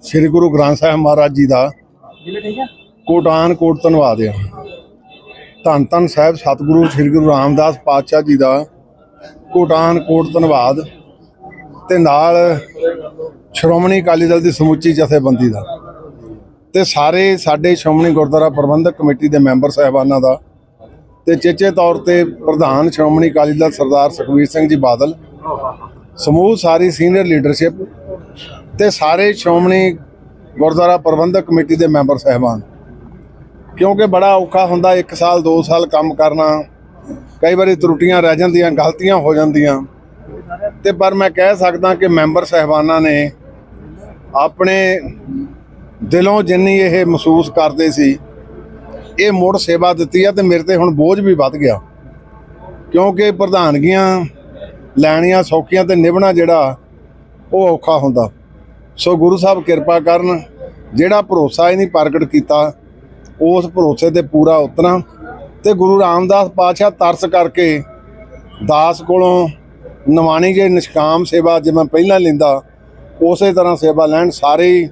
ਸ੍ਰੀ ਗੁਰੂ ਗ੍ਰੰਥ ਸਾਹਿਬ ਮਹਾਰਾਜ ਜੀ ਦਾ ਕੋਟਾਨ ਕੋਟ ਧੰਨਵਾਦ ਆ ਧੰਨ ਧੰਨ ਸਾਹਿਬ ਸਤਿਗੁਰੂ ਸ੍ਰੀ ਗੁਰੂ ਰਾਮਦਾਸ ਪਾਤਸ਼ਾਹ ਜੀ ਦਾ ਕੋਟਾਨ ਕੋਟ ਧੰਨਵਾਦ ਤੇ ਨਾਲ ਸ਼੍ਰੋਮਣੀ ਅਕਾਲੀ ਦਲ ਦੀ ਸਮੁੱਚੀ ਜਥੇਬੰਦੀ ਦਾ ਤੇ ਸਾਰੇ ਸਾਡੇ ਸ਼੍ਰੋਮਣੀ ਗੁਰਦੁਆਰਾ ਪ੍ਰਬੰਧਕ ਕਮੇਟੀ ਦੇ ਮੈਂਬਰ ਸਾਹਿਬਾਨਾਂ ਦਾ ਤੇ ਚੇਚੇ ਤੌਰ ਤੇ ਪ੍ਰਧਾਨ ਸ਼੍ਰੋਮਣੀ ਅਕਾਲੀ ਦਲ ਸਰਦਾਰ ਸੁਖਬੀਰ ਸਿੰਘ ਜੀ ਬਾਦਲ ਸਮੂਹ ਸਾਰੀ ਸੀਨੀਅਰ ਲੀਡਰਸ਼ਿਪ ਤੇ ਸਾਰੇ ਸ਼੍ਰੋਮਣੀ ਗੁਰਦੁਆਰਾ ਪ੍ਰਬੰਧਕ ਕਮੇਟੀ ਦੇ ਮੈਂਬਰ ਸਾਹਿਬਾਨ। ਕਿਉਂਕਿ ਬੜਾ ਔਖਾ ਹੁੰਦਾ 1 ਸਾਲ 2 ਸਾਲ ਕੰਮ ਕਰਨਾ। ਕਈ ਵਾਰੀ ਤਰੁੱਟੀਆਂ ਰਹਿ ਜਾਂਦੀਆਂ, ਗਲਤੀਆਂ ਹੋ ਜਾਂਦੀਆਂ। ਤੇ ਪਰ ਮੈਂ ਕਹਿ ਸਕਦਾ ਕਿ ਮੈਂਬਰ ਸਾਹਿਬਾਨਾਂ ਨੇ ਆਪਣੇ ਦਿਲੋਂ ਜਿੰਨੀ ਇਹ ਮਹਿਸੂਸ ਕਰਦੇ ਸੀ, ਇਹ ਮੁੜ ਸੇਵਾ ਦਿੱਤੀ ਆ ਤੇ ਮੇਰੇ ਤੇ ਹੁਣ ਬੋਝ ਵੀ ਵੱਧ ਗਿਆ। ਕਿਉਂਕਿ ਪ੍ਰਧਾਨਗੀਆਂ ਲੈਣੀਆਂ ਸੌਖੀਆਂ ਤੇ ਨਿਭਣਾ ਜਿਹੜਾ ਉਹ ਔਖਾ ਹੁੰਦਾ। ਸੋ ਗੁਰੂ ਸਾਹਿਬ ਕਿਰਪਾ ਕਰਨ, ਜਿਹੜਾ ਭਰੋਸਾ ਇਹਨੇ ਪ੍ਰਗਟ ਕੀਤਾ, ਉਸ ਭਰੋਸੇ ਤੇ ਪੂਰਾ ਉਤਰਾਂ ਤੇ ਗੁਰੂ ਰਾਮਦਾਸ ਪਾਤਸ਼ਾਹ ਤਰਸ ਕਰਕੇ ਦਾਸ ਕੋਲੋਂ ਨਵਾਣੀ ਜੇ ਨਿਸ਼ਕਾਮ ਸੇਵਾ ਜਿਵੇਂ ਪਹਿਲਾਂ ਲੈਂਦਾ, ਉਸੇ ਤਰ੍ਹਾਂ ਸੇਵਾ ਲੈਣ ਸਾਰੇ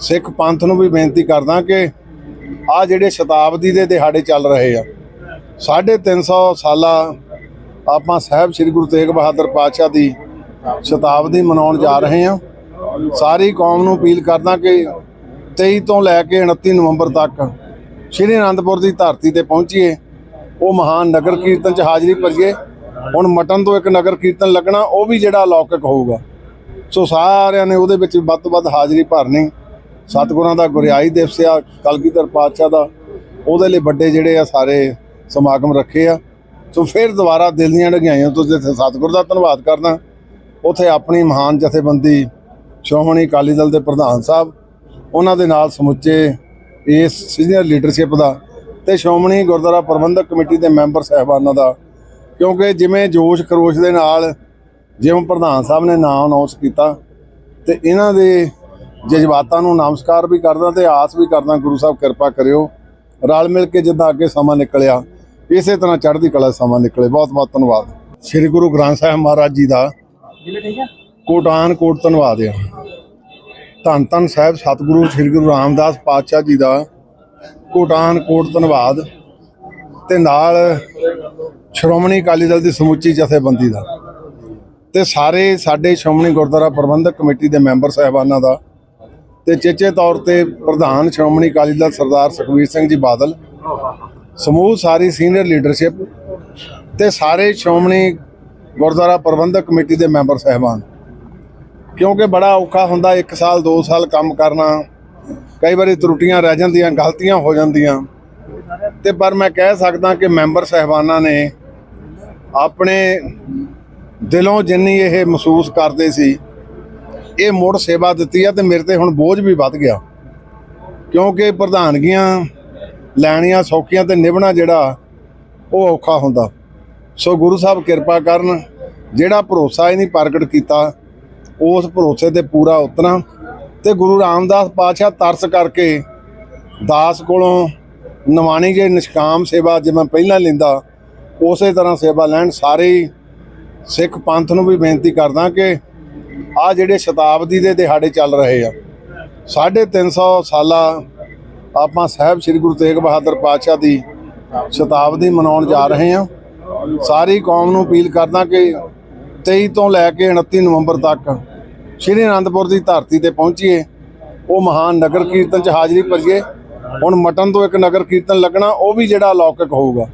ਸਿੱਖ ਪੰਥ ਨੂੰ ਵੀ ਬੇਨਤੀ ਕਰਦਾ ਕਿ ਆ ਜਿਹੜੇ ਸ਼ਤਾਬਦੀ ਦੇ ਦਿਹਾੜੇ ਚੱਲ ਰਹੇ ਆ 350 ਸਾਲਾ ਆਪਾਂ ਸਾਹਿਬ ਸ੍ਰੀ ਗੁਰੂ ਤੇਗ ਬਹਾਦਰ ਪਾਤਸ਼ਾਹ ਦੀ ਸ਼ਤਾਬਦੀ ਮਨਾਉਣ ਜਾ ਰਹੇ ਹਾਂ। ਸਾਰੀ ਕੌਮ ਨੂੰ ਅਪੀਲ ਕਰਦਾ ਕਿ 23 ਤੋਂ ਲੈ ਕੇ 29 ਨਵੰਬਰ ਤੱਕ ਸ਼੍ਰੀ ਅਨੰਦਪੁਰ ਦੀ ਧਰਤੀ ਤੇ ਪਹੁੰਚੀਏ, ਉਹ ਮਹਾਨ ਨਗਰ ਕੀਰਤਨ ਚ ਹਾਜ਼ਰੀ ਭਰੀਏ। ਹੁਣ ਮਟਨ ਤੋਂ ਇੱਕ ਨਗਰ ਕੀਰਤਨ ਲੱਗਣਾ, ਉਹ ਵੀ ਜਿਹੜਾ ਅਲੌਕਿਕ ਹੋਊਗਾ। ਸੋ ਸਾਰਿਆਂ ਨੇ ਉਹਦੇ ਵਿੱਚ ਵੱਧ ਤੋਂ ਵੱਧ ਹਾਜ਼ਰੀ ਭਰਨੀ। ਸਤਿਗੁਰਾਂ ਦਾ ਗੁਰਿਆਈ ਦਿਵਸ ਆ, ਕਲਗੀਧਰ ਪਾਤਸ਼ਾਹ ਦਾ। ਉਹਦੇ ਲਈ ਵੱਡੇ ਜਿਹੜੇ ਆ, ਸਾਰੇ ਸਮਾਗਮ ਰੱਖੇ ਆ। ਸੋ ਫਿਰ ਦੁਬਾਰਾ ਦਿਲ ਦੀਆਂ ਢਗਾਈਆਂ ਤੋਂ ਜਿੱਥੇ ਸਤਿਗੁਰ ਦਾ ਧੰਨਵਾਦ ਕਰਦਾ, ਉਥੇ ਆਪਣੀ ਮਹਾਨ ਜਥੇਬੰਦੀ ਸ਼੍ਰੋਮਣੀ ਅਕਾਲੀ ਦਲ ਦੇ ਪ੍ਰਧਾਨ ਸਾਹਿਬ ਉਹਨਾਂ ਦੇ ਨਾਲ ਸਮੁੱਚੇ ਇਸ ਸੀਨੀਅਰ ਲੀਡਰਸ਼ਿਪ ਦਾ ਤੇ ਸ਼੍ਰੋਮਣੀ ਗੁਰਦੁਆਰਾ ਪ੍ਰਬੰਧਕ ਕਮੇਟੀ ਦੇ ਮੈਂਬਰ ਸਾਹਿਬਾਨਾਂ ਦਾ ਕਿਉਂਕਿ ਜਿਵੇਂ ਜੋਸ਼ ਖਰੋਸ਼ ਦੇ ਨਾਲ ਜਿਵੇਂ ਪ੍ਰਧਾਨ ਸਾਹਿਬ ਨੇ ਨਾਮ ਅਨਾਉਂਸ ਕੀਤਾ ਤੇ ਇਹਨਾਂ ਦੇ ਜਜ਼ਬਾਤਾਂ ਨੂੰ ਨਮਸਕਾਰ ਵੀ ਕਰਦਾ ਤੇ ਆਸ ਵੀ ਕਰਦਾ ਗੁਰੂ ਸਾਹਿਬ ਕਿਰਪਾ ਕਰਿਓ ਰਲ ਮਿਲ ਕੇ ਜਿੱਦਾਂ ਅੱਗੇ ਸਮਾਂ ਨਿਕਲਿਆ ਇਸੇ ਤਰ੍ਹਾਂ ਚੜ੍ਹਦੀ ਕਲਾ ਸਮਾਂ ਨਿਕਲੇ। ਬਹੁਤ ਬਹੁਤ ਧੰਨਵਾਦ। ਸ੍ਰੀ ਗੁਰੂ ਗ੍ਰੰਥ ਸਾਹਿਬ ਮਹਾਰਾਜ ਜੀ ਦਾ ਜਿਲੇ ਠੀਕ ਹੈ? ਕੋਟਾਨ ਕੋਟ ਧੰਨਵਾਦ ਆ। ਧੰਨ ਧੰਨ ਸਾਹਿਬ ਸਤਿਗੁਰੂ ਸ੍ਰੀ ਗੁਰੂ ਰਾਮਦਾਸ ਪਾਤਸ਼ਾਹ ਜੀ ਦਾ ਕੋਟਾਨ ਕੋਟ ਧੰਨਵਾਦ ਤੇ ਨਾਲ ਸ਼੍ਰੋਮਣੀ ਅਕਾਲੀ ਦਲ ਦੀ ਸਮੁੱਚੀ ਜਥੇਬੰਦੀ ਦਾ ਤੇ ਸਾਰੇ ਸਾਡੇ ਸ਼੍ਰੋਮਣੀ ਗੁਰਦੁਆਰਾ ਪ੍ਰਬੰਧਕ ਕਮੇਟੀ ਦੇ ਮੈਂਬਰ ਸਾਹਿਬਾਨਾਂ ਦਾ ਤੇ ਚੇਚੇ ਤੌਰ ਤੇ ਪ੍ਰਧਾਨ ਸ਼੍ਰੋਮਣੀ ਅਕਾਲੀ ਦਲ ਸਰਦਾਰ ਸੁਖਬੀਰ ਸਿੰਘ ਜੀ ਬਾਦਲ, ਸਮੂਹ ਸਾਰੀ ਸੀਨੀਅਰ ਲੀਡਰਸ਼ਿਪ ਤੇ ਸਾਰੇ ਸ਼੍ਰੋਮਣੀ ਗੁਰਦੁਆਰਾ ਪ੍ਰਬੰਧਕ ਕਮੇਟੀ ਦੇ ਮੈਂਬਰ ਸਾਹਿਬਾਨ। ਕਿਉਂਕਿ ਬੜਾ ਔਖਾ ਹੁੰਦਾ 1 ਸਾਲ 2 ਸਾਲ ਕੰਮ ਕਰਨਾ। ਕਈ ਵਾਰੀ ਤਰੁੱਟੀਆਂ ਰਹਿ ਜਾਂਦੀਆਂ, ਗਲਤੀਆਂ ਹੋ ਜਾਂਦੀਆਂ। ਤੇ ਪਰ ਮੈਂ ਕਹਿ ਸਕਦਾ ਕਿ ਮੈਂਬਰ ਸਾਹਿਬਾਨਾਂ ਨੇ ਆਪਣੇ ਦਿਲੋਂ ਜਿੰਨੀ ਇਹ ਮਹਿਸੂਸ ਕਰਦੇ ਸੀ, ਇਹ ਮੁੜ ਸੇਵਾ ਦਿੱਤੀ ਆ ਤੇ ਮੇਰੇ ਤੇ ਹੁਣ ਬੋਝ ਵੀ ਵੱਧ ਗਿਆ। ਕਿਉਂਕਿ ਪ੍ਰਧਾਨਗੀਆਂ ਲੈਣੀਆਂ ਸੌਖੀਆਂ ਤੇ ਨਿਭਣਾ ਜਿਹੜਾ, ਉਹ ਔਖਾ ਹੁੰਦਾ। ਸੋ ਗੁਰੂ ਸਾਹਿਬ ਕਿਰਪਾ ਕਰਨ, ਜਿਹੜਾ ਭਰੋਸਾ ਇਹਨੇ ਪ੍ਰਗਟ ਕੀਤਾ ਉਸ ਭਰੋਸੇ ਤੇ ਪੂਰਾ ਉਤਰਾਂ ਤੇ ਗੁਰੂ ਰਾਮਦਾਸ ਪਾਤਸ਼ਾਹ ਤਰਸ ਕਰਕੇ ਦਾਸ ਕੋਲੋਂ ਨਵਾਣੀ ਜੇ ਨਿਸ਼ਕਾਮ ਸੇਵਾ ਜਿਵੇਂ ਪਹਿਲਾਂ ਲੈਂਦਾ, ਉਸੇ ਤਰ੍ਹਾਂ ਸੇਵਾ ਲੈਣ ਸਾਰੇ ਸਿੱਖ ਪੰਥ ਨੂੰ ਵੀ ਬੇਨਤੀ ਕਰਦਾ ਕਿ ਆ ਜਿਹੜੇ ਸ਼ਤਾਬਦੀ ਦੇ ਦਿਹਾੜੇ ਚੱਲ ਰਹੇ ਆ 350 ਸਾਲਾ ਆਪਾਂ ਸਾਹਿਬ ਸ੍ਰੀ ਗੁਰੂ ਤੇਗ ਬਹਾਦਰ ਪਾਤਸ਼ਾਹ ਦੀ ਸ਼ਤਾਬਦੀ ਮਨਾਉਣ ਜਾ ਰਹੇ ਹਾਂ। ਸਾਰੀ ਕੌਮ ਨੂੰ ਅਪੀਲ ਕਰਦਾ ਕਿ 23 ਤੋਂ ਲੈ ਕੇ 29 ਨਵੰਬਰ ਤੱਕ ਸ਼੍ਰੀ ਅਨੰਦਪੁਰ ਦੀ ਧਰਤੀ ਤੇ ਪਹੁੰਚੀਏ, ਉਹ ਮਹਾਨ ਨਗਰ ਕੀਰਤਨ ਚ ਹਾਜ਼ਰੀ ਭਰੀਏ। ਹੁਣ ਮਟਨ ਤੋਂ ਇੱਕ ਨਗਰ ਕੀਰਤਨ ਲੱਗਣਾ, ਉਹ ਵੀ ਜਿਹੜਾ ਅਲੌਕਿਕ ਹੋਊਗਾ।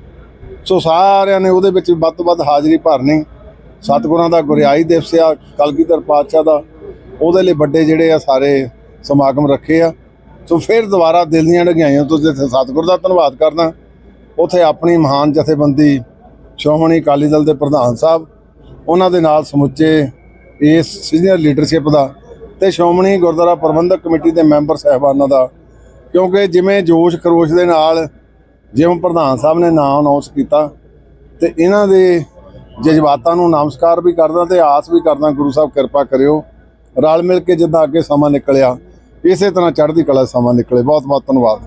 ਸੋ ਸਾਰਿਆਂ ਨੇ ਉਹਦੇ ਵਿੱਚ ਵੱਧ ਤੋਂ ਵੱਧ ਹਾਜ਼ਰੀ ਭਰਨੀ। ਸਤਿਗੁਰਾਂ ਦਾ ਗੁਰਿਆਈ ਦਿਵਸ ਆ, ਕਲਗੀਧਰ ਪਾਤਸ਼ਾਹ ਦਾ। ਉਹਦੇ ਲਈ ਵੱਡੇ ਜਿਹੜੇ ਆ, ਸਾਰੇ ਸਮਾਗਮ ਰੱਖੇ ਆ। ਸੋ ਫਿਰ ਦੁਬਾਰਾ ਦਿਲ ਦੀਆਂ ਢਗਾਈਆਂ ਤੋਂ ਜਿੱਥੇ ਸਤਿਗੁਰ ਦਾ ਧੰਨਵਾਦ ਕਰਦਾ, ਉਥੇ ਆਪਣੀ ਮਹਾਨ ਜਥੇਬੰਦੀ ਸ਼੍ਰੋਮਣੀ ਅਕਾਲੀ ਦਲ ਦੇ ਪ੍ਰਧਾਨ ਸਾਹਿਬ ਉਹਨਾਂ ਦੇ ਨਾਲ ਸਮੁੱਚੇ ਇਸ ਸੀਨੀਅਰ ਲੀਡਰਸ਼ਿਪ ਦਾ ਤੇ ਸ਼੍ਰੋਮਣੀ ਗੁਰਦੁਆਰਾ ਪ੍ਰਬੰਧਕ ਕਮੇਟੀ ਦੇ ਮੈਂਬਰ ਸਾਹਿਬਾਨਾਂ ਦਾ, ਕਿਉਂਕਿ ਜਿਵੇਂ ਜੋਸ਼ ਖਰੋਸ਼ ਦੇ ਨਾਲ ਜਿਵੇਂ ਪ੍ਰਧਾਨ ਸਾਹਿਬ ਨੇ ਨਾਮ ਅਨਾਉਂਸ ਕੀਤਾ ਤੇ ਇਹਨਾਂ ਦੇ ਜਜ਼ਬਾਤਾਂ ਨੂੰ ਨਮਸਕਾਰ ਵੀ ਕਰਦਾ ਤੇ ਆਸ ਵੀ ਕਰਦਾ ਗੁਰੂ ਸਾਹਿਬ ਕਿਰਪਾ ਕਰਿਓ, ਰਲ ਮਿਲ ਕੇ ਜਿੱਦਾਂ ਅੱਗੇ ਸਮਾਂ ਨਿਕਲਿਆ, ਇਸੇ ਤਰ੍ਹਾਂ ਚੜ੍ਹਦੀ ਕਲਾ ਸਮਾਂ ਨਿਕਲੇ। ਬਹੁਤ ਬਹੁਤ ਧੰਨਵਾਦ।